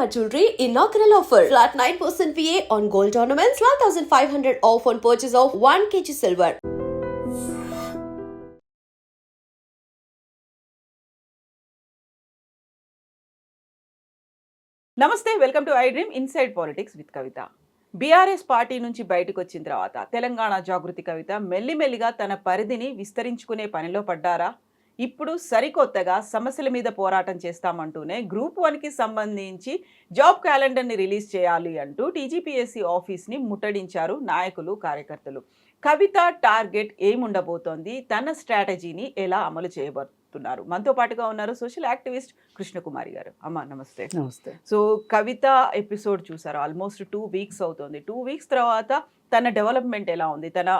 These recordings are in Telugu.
Shalimar Jewelry inaugural offer. Flat 9% VA on gold ornaments, 12,500 off on purchase of 1 kg silver. నమస్తే welcome to I dream inside politics with Kavitha BRS party నుంచి బయటకు వచ్చిన తర్వాత తెలంగాణ జాగృతి కవిత మెల్లిమెల్లిగా తన పరిధిని విస్తరించుకునే పనిలో పడ్డారా ఇప్పుడు సరికొత్తగా సమస్యల మీద పోరాటం చేస్తామంటూనే గ్రూప్ వన్కి సంబంధించి జాబ్ క్యాలెండర్ని రిలీజ్ చేయాలి అంటూ టీజీపీఎస్సీ ఆఫీస్ని ముట్టడించారు నాయకులు కార్యకర్తలు. కవిత టార్గెట్ ఏముండబోతోంది? తన స్ట్రాటజీని ఎలా అమలు చేయబోతున్నారు? మనతో పాటుగా ఉన్నారు సోషల్ యాక్టివిస్ట్ కృష్ణకుమారి గారు. అమ్మ నమస్తే. నమస్తే. సో కవిత ఎపిసోడ్ చూసారు. ఆల్మోస్ట్ టూ వీక్స్ అవుతుంది. టూ వీక్స్ తర్వాత తన డెవలప్మెంట్ ఎలా ఉంది? తన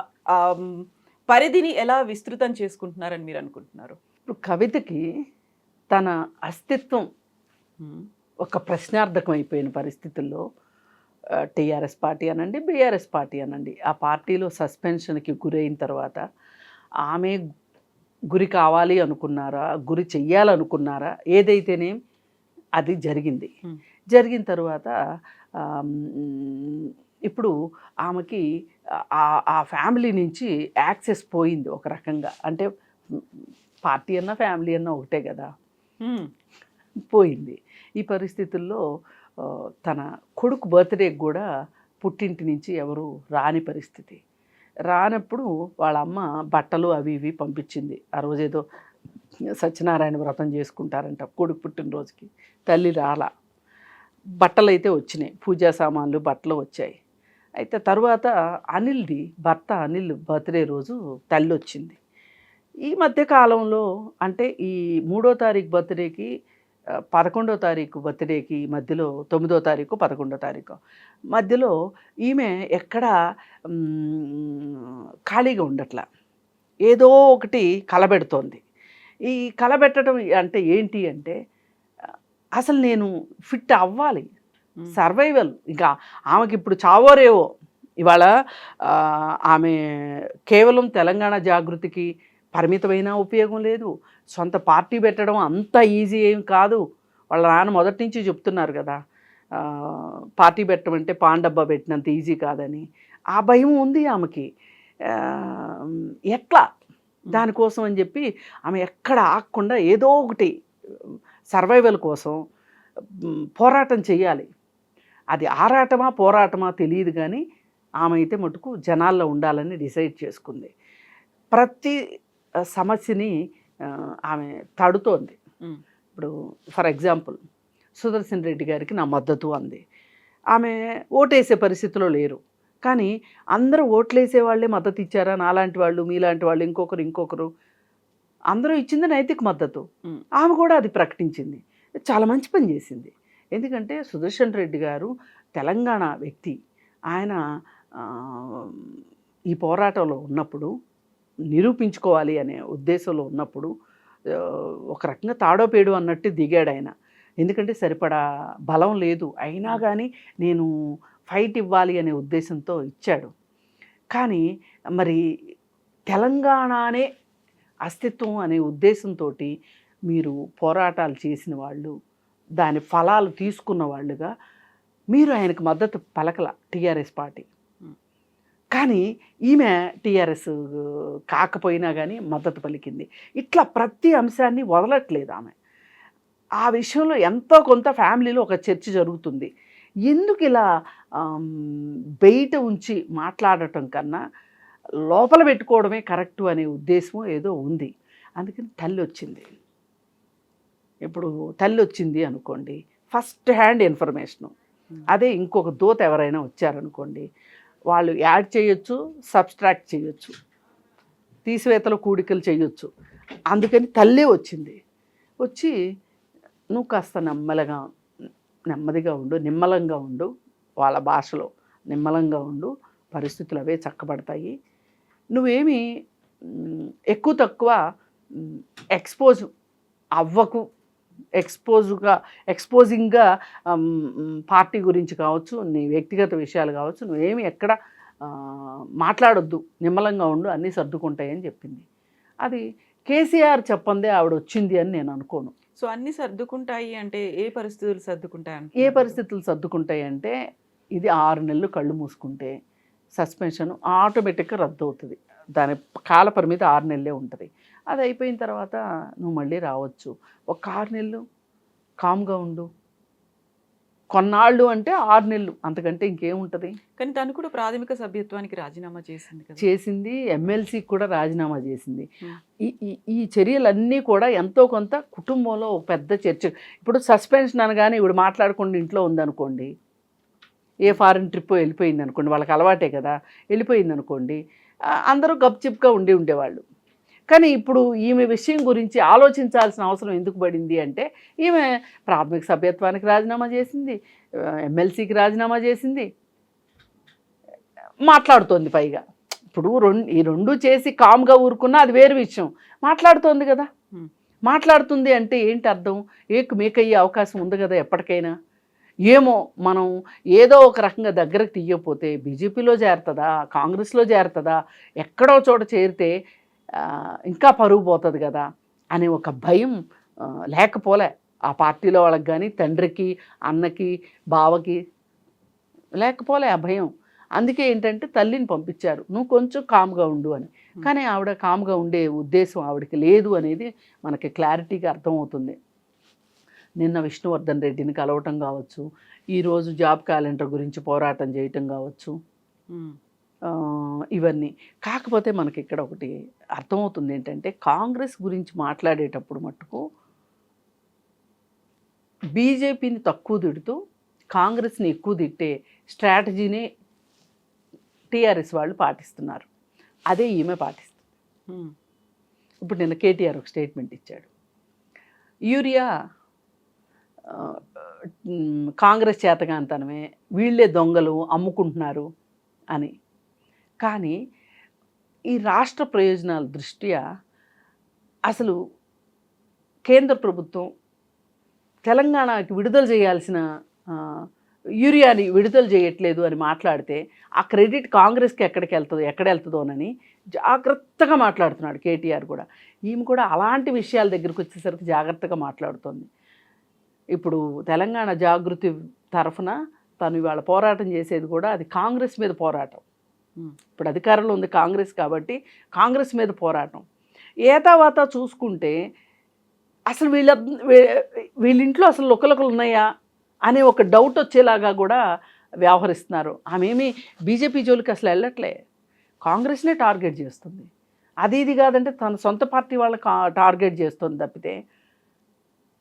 పరిధిని ఎలా విస్తృతం చేసుకుంటున్నారని మీరు అనుకుంటున్నారు? ఇప్పుడు కవితకి తన అస్తిత్వం ఒక ప్రశ్నార్థకం అయిపోయిన పరిస్థితుల్లో టీఆర్ఎస్ పార్టీ అనండి బీఆర్ఎస్ పార్టీ అనండి. ఆ పార్టీలో సస్పెన్షన్కి గురైన తర్వాత ఆమె గురి కావాలి అనుకున్నారా గురి చెయ్యాలనుకున్నారా ఏదైతేనేం అది జరిగింది. జరిగిన తర్వాత ఇప్పుడు ఆమెకి ఆ ఫ్యామిలీ నుంచి యాక్సెస్ పోయింది ఒక రకంగా. అంటే పార్టీ అన్నా ఫ్యామిలీ అన్నా ఒకటే కదా. పోయింది. ఈ పరిస్థితుల్లో తన కొడుకు బర్త్డేకి కూడా పుట్టింటి నుంచి ఎవరు రాని పరిస్థితి. రానప్పుడు వాళ్ళ అమ్మ బట్టలు అవి ఇవి పంపించింది. ఆ రోజేదో సత్యనారాయణ వ్రతం చేసుకుంటారంట కొడుకు పుట్టినరోజుకి. తల్లి రాలా. బట్టలు అయితే వచ్చినాయి. పూజా సామాన్లు బట్టలు వచ్చాయి. అయితే తర్వాత అనిల్ది భర్త అనిల్ బర్త్డే రోజు తల్లి వచ్చింది. ఈ మధ్య కాలంలో అంటే ఈ మూడో తారీఖు బర్త్డేకి పదకొండో తారీఖు బర్త్డేకి మధ్యలో తొమ్మిదో తారీఖు పదకొండో తారీఖు మధ్యలో ఈమె ఎక్కడ ఖాళీగా ఉండట్లా. ఏదో ఒకటి కలబెడుతోంది. ఈ కలబెట్టడం అంటే ఏంటి అంటే అసలు నేను ఫిట్ అవ్వాలి. సర్వైవల్. ఇంకా ఆమెకి ఇప్పుడు చావోరేవో ఇవాళ ఆమె కేవలం తెలంగాణ జాగృతికి పరిమితమైన ఉపయోగం లేదు. సొంత పార్టీ పెట్టడం అంత ఈజీ ఏం కాదు. వాళ్ళ నాన్న మొదటి నుంచి చెప్తున్నారు కదా పార్టీ పెట్టడం అంటే పాన్ డబ్బా పెట్టినంత ఈజీ కాదని. ఆ భయం ఉంది ఆమెకి. ఎట్లా? దానికోసం అని చెప్పి ఆమె ఎక్కడ ఆగకుండా ఏదో ఒకటి సర్వైవల్ కోసం పోరాటం చెయ్యాలి. అది ఆరాటమా పోరాటమా తెలియదు కానీ ఆమె అయితే మటుకు జనాల్లో ఉండాలని డిసైడ్ చేసుకుంది. ప్రతి సమస్యని ఆమె తడుతోంది. ఇప్పుడు ఫర్ ఎగ్జాంపుల్ సుదర్శన్ రెడ్డి గారికి నా మద్దతు అంది. ఆమె ఓటేసే పరిస్థితిలో లేరు. కానీ అందరూ ఓట్లేసే వాళ్ళే మద్దతు ఇచ్చారా? నాలాంటి వాళ్ళు మీలాంటి వాళ్ళు ఇంకొకరు ఇంకొకరు. అందరూ ఇచ్చింది నైతిక మద్దతు. ఆమె కూడా అది ప్రకటించింది. చాలా మంచి పని చేసింది. ఎందుకంటే సుదర్శన్ రెడ్డి గారు తెలంగాణ వ్యక్తి. ఆయన ఈ పోరాటంలో ఉన్నప్పుడు నిరూపించుకోవాలి అనే ఉద్దేశంలో ఉన్నప్పుడు ఒక రకంగా తాడోపేడు అన్నట్టు దిగాడు ఆయన. ఎందుకంటే సరిపడా బలం లేదు. అయినా కానీ నేను ఫైట్ ఇవ్వాలి అనే ఉద్దేశంతో ఇచ్చాడు. కానీ మరి తెలంగాణనే అస్తిత్వం అనే ఉద్దేశంతో మీరు పోరాటాలు చేసిన వాళ్ళు దాని ఫలాలు తీసుకున్న వాళ్ళుగా మీరు ఆయనకు మద్దతు పలకల టీఆర్ఎస్ పార్టీ. కానీ ఈమె టీఆర్ఎస్ కాకపోయినా కానీ మద్దతు పలికింది. ఇట్లా ప్రతి అంశాన్ని వదలట్లేదు ఆమె. ఆ విషయంలో ఎంతో కొంత ఫ్యామిలీలో ఒక చర్చ జరుగుతుంది. ఎందుకు ఇలా బయట ఉంచి మాట్లాడటం కన్నా లోపల పెట్టుకోవడమే కరెక్టు అనే ఉద్దేశం ఏదో ఉంది. అందుకని తల్లి వచ్చింది ఇప్పుడు తల్లి వచ్చింది అనుకోండి ఫస్ట్ హ్యాండ్ ఇన్ఫర్మేషను. అదే ఇంకొక దూత ఎవరైనా వచ్చారనుకోండి వాళ్ళు యాడ్ చేయొచ్చు సబ్స్ట్రాక్ట్ చేయొచ్చు తీసివేతలు కూడికలు చేయొచ్చు. అందుకని తల్లే వచ్చింది. వచ్చి నువ్వు కాస్త నెమ్మదిగా నెమ్మదిగా ఉండు నిమ్మలంగా ఉండు వాళ్ళ భాషలో నిమ్మలంగా ఉండు పరిస్థితులు అవే చక్కబడతాయి. నువ్వేమి ఎక్కువ తక్కువ ఎక్స్పోజ్ అవ్వకు ఎక్స్పోజ్గా ఎక్స్పోజింగ్గా పార్టీ గురించి కావచ్చు నీ వ్యక్తిగత విషయాలు కావచ్చు నువ్వేమి ఎక్కడ మాట్లాడొద్దు నిమ్మలంగా ఉండు అన్నీ సర్దుకుంటాయని చెప్పింది. అది కేసీఆర్ చెప్పందే ఆవిడ వచ్చింది అని నేను అనుకోను. సో అన్ని సర్దుకుంటాయి అంటే ఏ పరిస్థితులు సర్దుకుంటాయి ఏ? పరిస్థితులు సర్దుకుంటాయి అంటే ఇది ఆరు నెలలు కళ్ళు మూసుకుంటే సస్పెన్షన్ ఆటోమేటిక్గా రద్దు అవుతుంది దాని కాల పరిమితి ఆరు నెలలే ఉంటుంది. అది అయిపోయిన తర్వాత నువ్వు మళ్ళీ రావచ్చు. ఒక ఆరు నెలలు కామ్గా ఉండు. కొన్నాళ్ళు అంటే ఆరు నెలలు అంతకంటే ఇంకేముంటుంది కానీ తను కూడా ప్రాథమిక సభ్యత్వానికి రాజీనామా చేసింది చేసింది ఎమ్మెల్సీకి కూడా రాజీనామా చేసింది. ఈ ఈ ఈ చర్యలన్నీ కూడా ఎంతో కొంత కుటుంబంలో ఒక పెద్ద చర్చ. ఇప్పుడు సస్పెన్షన్ అనగానే ఇప్పుడు మాట్లాడకుండా ఇంట్లో ఉందనుకోండి. ఏ ఫారిన్ ట్రిప్ వెళ్ళిపోయింది అనుకోండి వాళ్ళకి అలవాటే కదా. వెళ్ళిపోయింది అనుకోండి అందరూ గప్చిప్గా ఉండి ఉండేవాళ్ళు. కానీ ఇప్పుడు ఈమె విషయం గురించి ఆలోచించాల్సిన అవసరం ఎందుకు పడింది అంటే ఈమె ప్రాథమిక సభ్యత్వానికి రాజీనామా చేసింది ఎమ్మెల్సీకి రాజీనామా చేసింది. మాట్లాడుతోంది పైగా. ఇప్పుడు రెండు ఈ రెండు చేసి కామ్గా ఊరుకున్నా అది వేరు విషయం. మాట్లాడుతోంది కదా. మాట్లాడుతుంది అంటే ఏంటి అర్థం? ఏకు మేకయ్యే అవకాశం ఉంది కదా ఎప్పటికైనా? ఏమో మనం ఏదో ఒక రకంగా దగ్గరకు తీయకపోతే బీజేపీలో చేరుతుందా కాంగ్రెస్లో చేరుతుందా ఎక్కడో చోట చేరితే ఇంకా పరుగు పోతుంది కదా అనే ఒక భయం లేకపోలే. ఆ పార్టీలో వాళ్ళకి కానీ తండ్రికి అన్నకి బావకి లేకపోలే ఆ భయం. అందుకే ఏంటంటే తల్లిని పంపించారు. నువ్వు కొంచెం కామ్గా ఉండు అని. కానీ ఆవిడ కామ్గా ఉండే ఉద్దేశం ఆవిడకి లేదు అనేది మనకి క్లారిటీగా అర్థమవుతుంది. నిన్న విష్ణువర్ధన్ రెడ్డిని కలవటం కావచ్చు ఈరోజు జాబ్ క్యాలెండర్ గురించి పోరాటం చేయటం కావచ్చు ఇవన్నీ. కాకపోతే మనకి ఇక్కడ ఒకటి అర్థమవుతుంది ఏంటంటే కాంగ్రెస్ గురించి మాట్లాడేటప్పుడు మట్టుకు బీజేపీని తక్కువ తిడుతూ కాంగ్రెస్ని ఎక్కువ తిట్టే స్ట్రాటజీని టీఆర్ఎస్ వాళ్ళు పాటిస్తున్నారు. అదే ఈమె పాటిస్తుంది. ఇప్పుడు నిన్న కేటీఆర్ ఒక స్టేట్మెంట్ ఇచ్చాడు. యూరియా కాంగ్రెస్ చేతగాంతనమే వీళ్ళే దొంగలు అమ్ముకుంటున్నారు అని. కానీ ఈ రాష్ట్ర ప్రయోజనాల దృష్ట్యా అసలు కేంద్ర ప్రభుత్వం తెలంగాణకి విడుదల చేయాల్సిన యూరియాని విడుదల చేయట్లేదు అని మాట్లాడితే ఆ క్రెడిట్ కాంగ్రెస్కి ఎక్కడికి వెళ్తుందో ఎక్కడ వెళ్తుందోనని జాగ్రత్తగా మాట్లాడుతున్నాడు కేటీఆర్ కూడా. ఈమె కూడా అలాంటి విషయాల దగ్గరికి వచ్చేసరికి జాగ్రత్తగా మాట్లాడుతోంది. ఇప్పుడు తెలంగాణ జాగృతి తరఫున తను ఇవాళ పోరాటం చేసేది కూడా అది కాంగ్రెస్ మీద పోరాటం. ఇప్పుడు అధికారంలో ఉంది కాంగ్రెస్ కాబట్టి కాంగ్రెస్ మీద పోరాటం. ఏ తర్వాత చూసుకుంటే అసలు వీళ్ళ వీ- వీళ్ళ ఇంట్లో అసలు లుకలుకలు ఉన్నాయా అనే ఒక డౌట్ వచ్చేలాగా కూడా వ్యవహరిస్తున్నారు. ఆమె ఏమి బీజేపీ జోలికి అసలు వెళ్ళట్లే. కాంగ్రెస్నే టార్గెట్ చేస్తుంది. అది ఇది కాదంటే తన సొంత పార్టీ వాళ్ళకి టార్గెట్ చేస్తుంది తప్పితే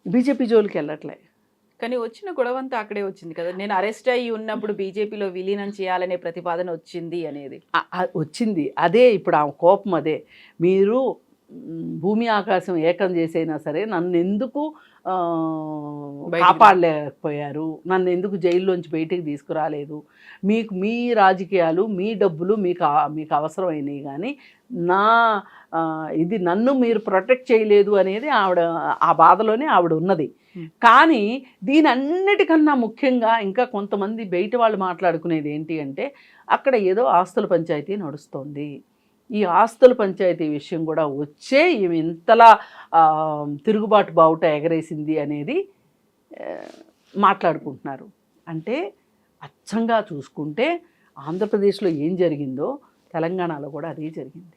బీజేపీ జోలికి వెళ్ళట్లే. కానీ వచ్చిన గొడవంతా అక్కడే వచ్చింది కదా. నేను అరెస్ట్ అయ్యి ఉన్నప్పుడు బీజేపీలో విలీనం చేయాలనే ప్రతిపాదన వచ్చింది అనేది. వచ్చింది. అదే ఇప్పుడు ఆ కోపం అదే. మీరు భూమి ఆకాశం ఏకం చేసైనా సరే నన్ను ఎందుకు కాపాడలేకపోయారు? నన్ను ఎందుకు జైల్లోంచి బయటికి తీసుకురాలేదు? మీకు మీ రాజకీయాలు మీ డబ్బులు మీకు మీకు అవసరమైనవి కానీ నా ఇది నన్ను మీరు ప్రొటెక్ట్ చేయలేదు అనేది ఆవిడ ఆ బాధలోనే ఆవిడ ఉన్నది. కానీ దీని అన్నిటికన్నా ముఖ్యంగా ఇంకా కొంతమంది బయట వాళ్ళు మాట్లాడుకునేది ఏంటి అంటే అక్కడ ఏదో ఆస్తుల పంచాయతీ నడుస్తోంది. ఈ ఆస్తుల పంచాయతీ విషయం కూడా వచ్చే ఈమె ఇంతలా తిరుగుబాటు బావుట ఎగరేసింది అనేది మాట్లాడుకుంటున్నారు. అంటే అచ్చంగా చూసుకుంటే ఆంధ్రప్రదేశ్లో ఏం జరిగిందో తెలంగాణలో కూడా అదే జరిగింది.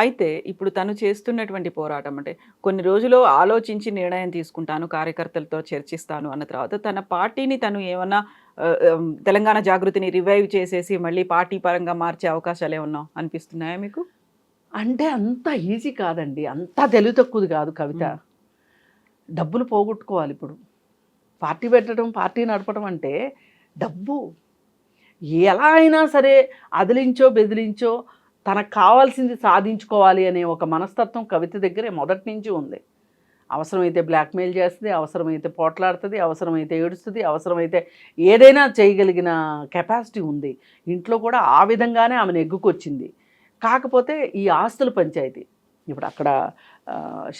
అయితే ఇప్పుడు తను చేస్తున్నటువంటి పోరాటం అంటే కొన్ని రోజులు ఆలోచించి నిర్ణయం తీసుకుంటాను కార్యకర్తలతో చర్చిస్తాను అన్న తర్వాత తన పార్టీని తను ఏమన్నా తెలంగాణ జాగృతిని రివైవ్ చేసేసి మళ్ళీ పార్టీ పరంగా మార్చే అవకాశాలు ఏమన్నా అనిపిస్తున్నాయా మీకు? అంటే అంత ఈజీ కాదండి. అంత తెలివి తక్కువది కాదు కవిత. డబ్బులు పోగొట్టుకోవాలి ఇప్పుడు. పార్టీ పెట్టడం పార్టీ నడపడం అంటే డబ్బు. ఎలా అయినా సరే అదిలించో బెదిలించో తనకు కావాల్సింది సాధించుకోవాలి అనే ఒక మనస్తత్వం కవిత దగ్గరే మొదటి నుంచి ఉంది. అవసరమైతే బ్లాక్మెయిల్ చేస్తుంది అవసరమైతే పోట్లాడుతుంది అవసరమైతే ఏడుస్తుంది అవసరమైతే ఏదైనా చేయగలిగిన కెపాసిటీ ఉంది. ఇంట్లో కూడా ఆ విధంగానే ఆమె నెగ్గుకొచ్చింది కాకపోతే ఈ ఆస్తుల పంచాయతీ. ఇప్పుడు అక్కడ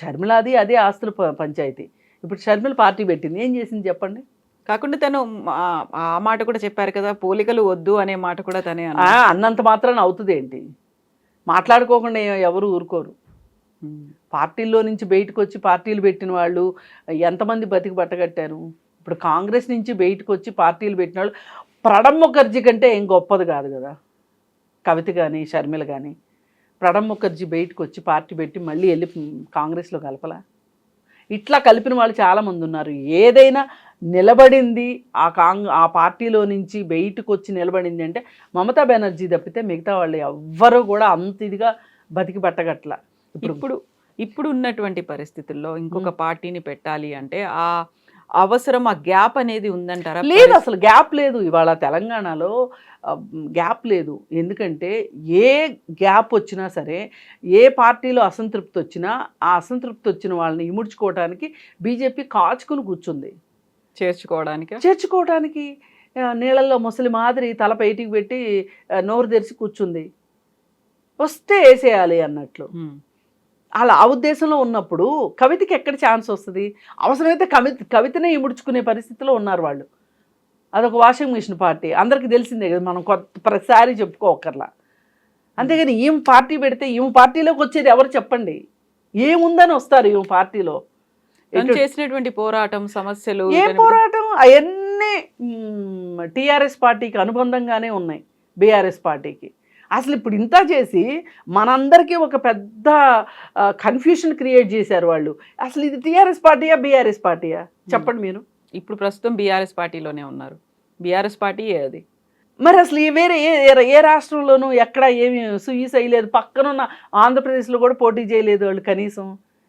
షర్మిలాది అదే ఆస్తుల పంచాయతీ. ఇప్పుడు షర్మిల పార్టీ పెట్టింది. ఏం చేసింది చెప్పండి? కాకుండా తను ఆ- మాట కూడా చెప్పారు కదా పోలికలు వద్దు అనే మాట కూడా తనే అన్నంత మాత్రాన అవుతుంది ఏంటి? మాట్లాడుకోకుండా ఎవరు ఊరుకోరు. పార్టీల్లో నుంచి బయటకు వచ్చి పార్టీలు పెట్టిన వాళ్ళు ఎంతమంది బతికి బట్టగట్టారు? ఇప్పుడు కాంగ్రెస్ నుంచి బయటకు వచ్చి పార్టీలు పెట్టిన వాళ్ళు ప్రణబ్ ముఖర్జీ కంటే ఏం గొప్పది కాదు కదా? కవిత కానీ షర్మిల కానీ ప్రణబ్ ముఖర్జీ బయటకు వచ్చి పార్టీ పెట్టి మళ్ళీ వెళ్ళి కాంగ్రెస్లో కలపలా? ఇట్లా కలిపిన వాళ్ళు చాలామంది ఉన్నారు. ఏదైనా నిలబడింది ఆ కాంగ్ ఆ పార్టీలో నుంచి బయటకు వచ్చి నిలబడింది అంటే మమతా బెనర్జీ తప్పితే మిగతా వాళ్ళు ఎవ్వరూ కూడా అంత ఇదిగా బతికి పట్టగట్ల ఇప్పుడు ఇప్పుడు ఉన్నటువంటి పరిస్థితుల్లో ఇంకొక పార్టీని పెట్టాలి అంటే ఆ అవసరం ఆ గ్యాప్ అనేది ఉందంటారా? లేదు అసలు గ్యాప్ లేదు. ఇవాళ తెలంగాణలో గ్యాప్ లేదు. ఎందుకంటే ఏ గ్యాప్ వచ్చినా సరే ఏ పార్టీలో అసంతృప్తి వచ్చినా ఆ అసంతృప్తి వచ్చిన వాళ్ళని ఇముడ్చుకోవడానికి బీజేపీ కాచుకుని కూర్చుంది. చేర్చుకోవడానికి? చేర్చుకోవడానికి నీళ్ళల్లో ముసలి మాదిరి తల బయటికి పెట్టి నోరు తెరిచి కూర్చుంది. వస్తే వేసేయాలి అన్నట్లు. అలా ఆ ఉద్దేశంలో ఉన్నప్పుడు కవితకి ఎక్కడ ఛాన్స్ వస్తుంది? అవసరమైతే కవిత కవితనే ఇముడ్చుకునే పరిస్థితిలో ఉన్నారు వాళ్ళు. అదొక వాషింగ్ మిషన్ పార్టీ. అందరికీ తెలిసిందే కదా మనం కొత్త ప్రతిసారి చెప్పుకోకర్లా అంతేగాని ఈమె పార్టీ పెడితే ఈమె పార్టీలోకి వచ్చేది ఎవరు చెప్పండి? ఏముందని వస్తారు ఈమె పార్టీలో? చేసినటువంటి పోరాటం సమస్యలు ఏ పోరాటం? అవన్నీ టీఆర్ఎస్ పార్టీకి అనుబంధంగానే ఉన్నాయి బీఆర్ఎస్ పార్టీకి. అసలు ఇప్పుడు ఇంత చేసి మనందరికీ ఒక పెద్ద కన్ఫ్యూషన్ క్రియేట్ చేశారు వాళ్ళు. అసలు ఇది టీఆర్ఎస్ పార్టీయా బీఆర్ఎస్ పార్టీయా? చెప్పండి మీరు. ఇప్పుడు ప్రస్తుతం బీఆర్ఎస్ పార్టీలోనే ఉన్నారు. బీఆర్ఎస్ పార్టీ అది? మరి అసలు ఈ వేరే ఏ రాష్ట్రంలోనూ ఎక్కడ ఏమి సుయీస్ అయ్యలేదు పక్కనున్న ఆంధ్రప్రదేశ్లో కూడా పోటీ చేయలేదు వాళ్ళు కనీసం.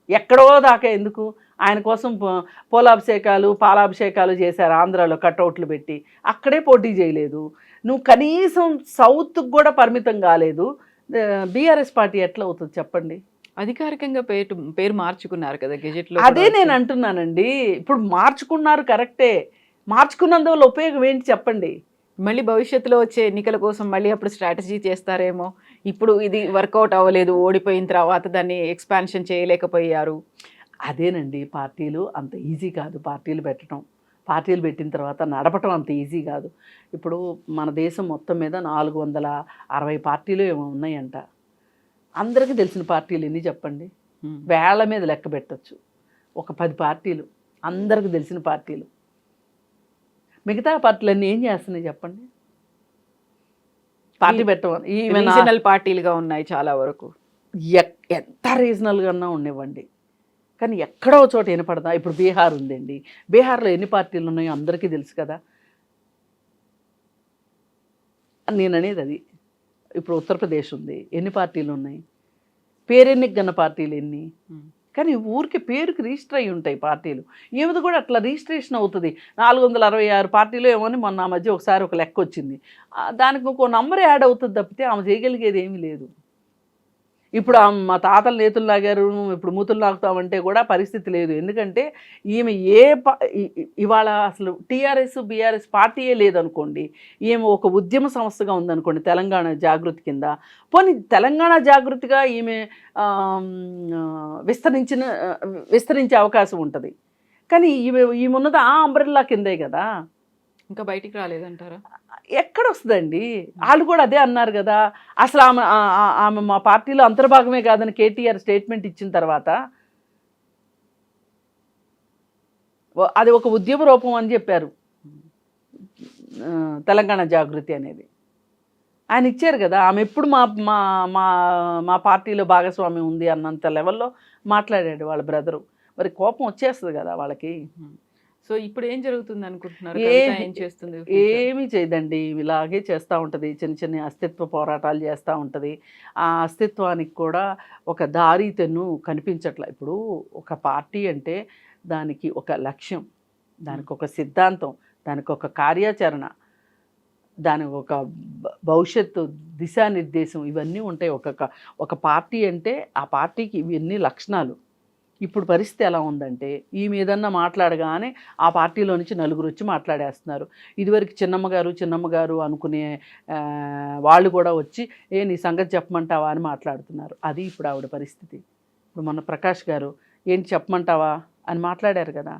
ఎక్కడో దాకా ఎందుకు? ఆయన కోసం పూలాభిషేకాలు పాలాభిషేకాలు చేశారు ఆంధ్రాలో కట్అవుట్లు పెట్టి. అక్కడే పోటీ చేయలేదు. నువ్వు కనీసం సౌత్కి కూడా పరిమితం కాలేదు. బీఆర్ఎస్ పార్టీ ఎట్లా అవుతుంది చెప్పండి? అధికారికంగా పేరు పేరు మార్చుకున్నారు కదా గెజెట్లో అదే నేను అంటున్నానండి. ఇప్పుడు మార్చుకున్నారు కరెక్టే. మార్చుకున్నందువల్ల ఉపయోగం ఏంటి చెప్పండి? మళ్ళీ భవిష్యత్తులో వచ్చే ఎన్నికల కోసం మళ్ళీ అప్పుడు స్ట్రాటజీ చేస్తారేమో. ఇప్పుడు ఇది వర్కౌట్ అవ్వలేదు ఓడిపోయిన తర్వాత దాన్ని ఎక్స్పాన్షన్ చేయలేకపోయారు. అదేనండి పార్టీలు అంత ఈజీ కాదు పార్టీలు పెట్టడం. పార్టీలు పెట్టిన తర్వాత నడపటం అంత ఈజీ కాదు. ఇప్పుడు మన దేశం మొత్తం మీద నాలుగు వందల అరవై పార్టీలు ఏమో ఉన్నాయంట. అందరికీ తెలిసిన పార్టీలు ఎన్ని చెప్పండి. వేళ్ళ మీద లెక్క పెట్టచ్చు. ఒక పది పార్టీలు. అందరికి తెలిసిన పార్టీలు. మిగతా పార్టీలన్నీ ఏం చేస్తున్నాయి చెప్పండి? పార్టీ పెట్టమని ఆ- రీజనల్ పార్టీలుగా ఉన్నాయి చాలా వరకు. ఎంత రీజనల్గా ఉండనివ్వండి. కానీ ఎక్కడో చోట వినపడదా? ఇప్పుడు బీహార్ ఉందండి. బీహార్లో ఎన్ని పార్టీలు ఉన్నాయో అందరికీ తెలుసు కదా. నేను అనేది అది. ఇప్పుడు ఉత్తరప్రదేశ్ ఉంది. ఎన్ని పార్టీలు ఉన్నాయి? పేరెన్నిక గన్న పార్టీలు ఎన్ని. కానీ ఊరికి పేరుకి రిజిస్టర్ అయి ఉంటాయి పార్టీలు. ఏమిది కూడా అట్లా రిజిస్ట్రేషన్ అవుతుంది. నాలుగు వందల అరవై ఆరు పార్టీలు ఏమో అని మొన్న మధ్య ఒకసారి ఒక లెక్క వచ్చింది. దానికి ఒక నంబర్ యాడ్ అవుతుంది తప్పితే ఆమె చేయగలిగేది ఏమీ లేదు. ఇప్పుడు మా తాతలు నేతులు లాగారు ఇప్పుడు మూతులు లాగుతామంటే కూడా పరిస్థితి లేదు. ఎందుకంటే ఈమె ఏ పా ఇవాళ అసలు టీఆర్ఎస్ బీఆర్ఎస్ పార్టీయే లేదనుకోండి ఈమె ఒక ఉద్యమ సంస్థగా ఉందనుకోండి తెలంగాణ జాగృతి కింద. పోనీ తెలంగాణ జాగృతిగా ఈమె విస్తరించిన విస్తరించే అవకాశం ఉంటుంది. కానీ ఈమె ఈమె ఉన్నది ఆ అంబ్రెల్లా కిందే కదా. ఇంకా బయటికి రాలేదంటారా? ఎక్కడ వస్తుందండి వాళ్ళు కూడా అదే అన్నారు కదా. అసలు ఆమె ఆమె మా పార్టీలో అంతర్భాగమే కాదని కేటీఆర్ స్టేట్మెంట్ ఇచ్చిన తర్వాత అది ఒక ఉద్యమ రూపం అని చెప్పారు. తెలంగాణ జాగృతి అనేది. ఆయన ఇచ్చారు కదా ఆమె ఎప్పుడు మా మా మా మా పార్టీలో భాగస్వామ్యం ఉంది అన్నంత లెవెల్లో మాట్లాడాడు వాళ్ళ బ్రదరు. మరి కోపం వచ్చేస్తుంది కదా వాళ్ళకి. సో ఇప్పుడు ఏం జరుగుతుంది అనుకుంటున్నారు ఏ- చేస్తుంది ఏమీ చేయదండి. ఇలాగే చేస్తూ ఉంటుంది. చిన్న చిన్న అస్తిత్వ పోరాటాలు చేస్తూ ఉంటుంది. ఆ అస్తిత్వానికి కూడా ఒక దారి కనిపించట్ల. ఇప్పుడు ఒక పార్టీ అంటే దానికి ఒక లక్ష్యం దానికి ఒక సిద్ధాంతం దానికి ఒక కార్యాచరణ దానికి ఒక భవిష్యత్తు దిశానిర్దేశం ఇవన్నీ ఉంటాయి. ఒక క- ఒక పార్టీ అంటే ఆ పార్టీకి ఇవన్నీ లక్షణాలు. ఇప్పుడు పరిస్థితి ఎలా ఉందంటే ఈ మీదన్నా మాట్లాడగానే ఆ పార్టీలో నుంచి నలుగురు వచ్చి మాట్లాడేస్తున్నారు. ఇదివరకు చిన్నమ్మ గారు అనుకునే వాళ్ళు కూడా వచ్చి ఏ నీ సంగతి చెప్పమంటావా? అని మాట్లాడుతున్నారు. అది ఇప్పుడు ఆవిడ పరిస్థితి. ఇప్పుడు మొన్న ప్రకాష్ గారు ఏంటి చెప్పమంటావా? అని మాట్లాడారు కదా.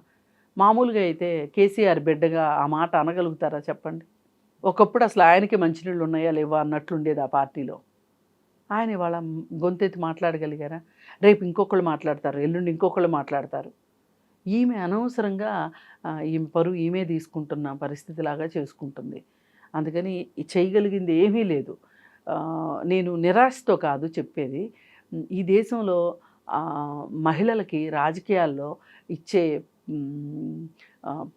మామూలుగా అయితే కేసీఆర్ బిడ్డగా ఆ మాట అనగలుగుతారా చెప్పండి? ఒకప్పుడు అసలు ఆయనకి మంచినీళ్ళు ఉన్నాయా లేవా అన్నట్లుండేది ఆ పార్టీలో. ఆయన ఇవాళ గొంతెత్తి మాట్లాడగలిగారా? రేపు ఇంకొకళ్ళు మాట్లాడతారు ఎల్లుండి ఇంకొకళ్ళు మాట్లాడతారు. ఈమె అనవసరంగా ఈమె పరువు ఈమె తీసుకుంటున్న పరిస్థితిలాగా చేసుకుంటుంది. అందుకని చేయగలిగింది ఏమీ లేదు. నేను నిరాశతో కాదు చెప్పేది. ఈ దేశంలో మహిళలకి రాజకీయాల్లో ఇచ్చే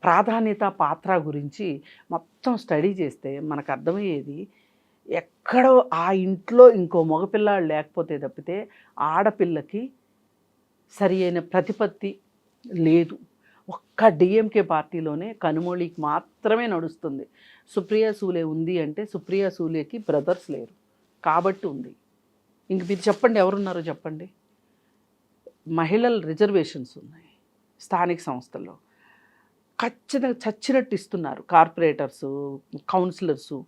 ప్రాధాన్యత పాత్ర గురించి మొత్తం స్టడీ చేస్తే మనకు అర్థమయ్యేది ఎక్కడో ఆ ఇంట్లో ఇంకో మగపిల్లాడు లేకపోతే తప్పితే ఆడపిల్లకి సరి అయిన ప్రతిపత్తి లేదు. ఒక్క డిఎంకే పార్టీలోనే కనుమోళికి మాత్రమే నడుస్తుంది. సుప్రియా సూలే ఉంది అంటే సుప్రియా సూలేకి బ్రదర్స్ లేరు. కాబట్టి ఉంది. ఇంక మీరు చెప్పండి ఎవరున్నారో చెప్పండి. మహిళల రిజర్వేషన్స్ ఉన్నాయి స్థానిక సంస్థల్లో. ఖచ్చితంగా చచ్చినట్టు ఇస్తున్నారు కార్పొరేటర్సు కౌన్సిలర్సు.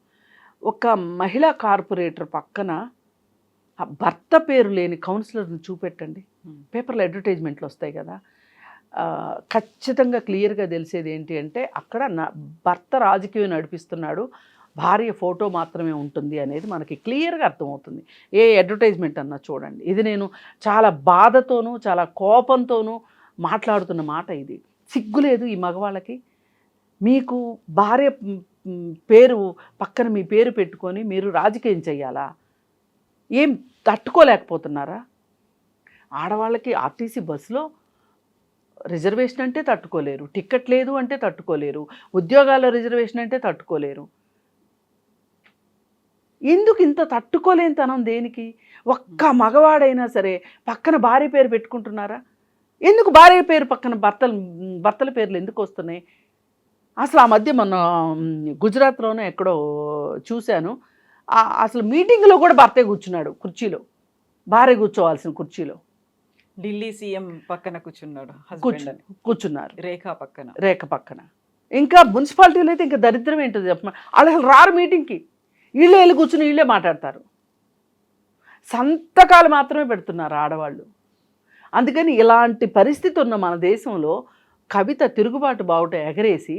ఒక మహిళా కార్పొరేటర్ పక్కన ఆ భర్త పేరు లేని కౌన్సిలర్ని చూపెట్టండి. పేపర్లో అడ్వర్టైజ్మెంట్లు వస్తాయి కదా. ఖచ్చితంగా క్లియర్గా తెలిసేది ఏంటి అంటే అక్కడ నా భర్త రాజకీయం నడిపిస్తున్నాడు భార్య ఫోటో మాత్రమే ఉంటుంది అనేది మనకి క్లియర్గా అర్థమవుతుంది. ఏ అడ్వర్టైజ్మెంట్ అన్నా చూడండి. ఇది నేను చాలా బాధతోనూ చాలా కోపంతోనూ మాట్లాడుతున్న మాట ఇది. సిగ్గులేదు ఈ మగవాళ్ళకి? మీకు భార్య పేరు పక్కన మీ పేరు పెట్టుకొని మీరు రాజకీయం చేయాలా ఏం తట్టుకోలేకపోతున్నారా? ఆడవాళ్ళకి ఆర్టీసీ బస్సులో రిజర్వేషన్ అంటే తట్టుకోలేరు టికెట్ లేదు అంటే తట్టుకోలేరు ఉద్యోగాల రిజర్వేషన్ అంటే తట్టుకోలేరు. ఎందుకు ఇంత తట్టుకోలేనితనం దేనికి? ఒక్క మగవాడైనా సరే పక్కన భార్య పేరు పెట్టుకుంటున్నారా? ఎందుకు భార్య పేరు పక్కన భర్తలు భర్తల పేర్లు ఎందుకు వస్తున్నాయి? అసలు ఆ మధ్య మొన్న గుజరాత్లోనే ఎక్కడో చూశాను. అసలు మీటింగ్లో కూడా భర్తే కూర్చున్నాడు కుర్చీలో. భార్య కూర్చోవాల్సిన కుర్చీలో. ఢిల్లీ సీఎం పక్కన కూర్చున్నాడు కూర్చున్నారు. రేఖా పక్కన. రేఖ పక్కన. ఇంకా మున్సిపాలిటీలో అయితే ఇంకా దరిద్రం ఏంటో చెప్పమ వాళ్ళు అసలు రారు మీటింగ్కి. వీళ్ళే వెళ్ళి కూర్చుని వీళ్ళే మాట్లాడతారు. సంతకాలు మాత్రమే పెడుతున్నారు ఆడవాళ్ళు. అందుకని ఇలాంటి పరిస్థితి ఉన్న మన దేశంలో కవిత తిరుగుబాటు బావుట ఎగరేసి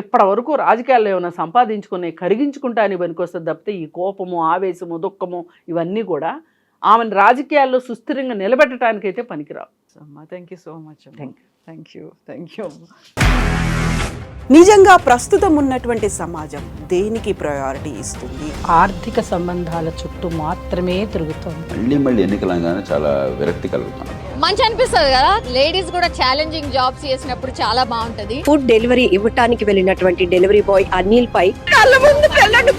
ఇప్పటి వరకు రాజకీయాల్లో ఏమైనా సంపాదించుకుని కరిగించుకుంటా అని పనికొస్తుంది తప్పితే ఈ కోపము ఆవేశము దుఃఖము ఇవన్నీ కూడా ఆమెను రాజకీయాల్లో సుస్థిరంగా నిలబెట్టడానికైతే పనికిరావు. అమ్మా thank you so much Thank thank you thank you నిజంగా ప్రస్తుతం ఉన్నటువంటి సమాజం దేనికి ప్రయారిటీ ఇస్తుంది? ఆర్థిక సంబంధాల చుట్టూ మాత్రమే తిరుగుతోంది. మళ్ళీ మళ్ళీ ఎన్నికలంగానే చాలా విరక్తి కలుగుతున్నాం మంచి అనిపిస్తుంది కదా? లేడీస్ కూడా ఛాలెంజింగ్ జాబ్స్ చేసినప్పుడు చాలా బాగుంటది. ఫుడ్ డెలివరీ ఇవ్వటానికి వెళ్ళినటువంటి డెలివరీ బాయ్ అనిల్ పై కళ్ళ ముందు పెళ్ళండి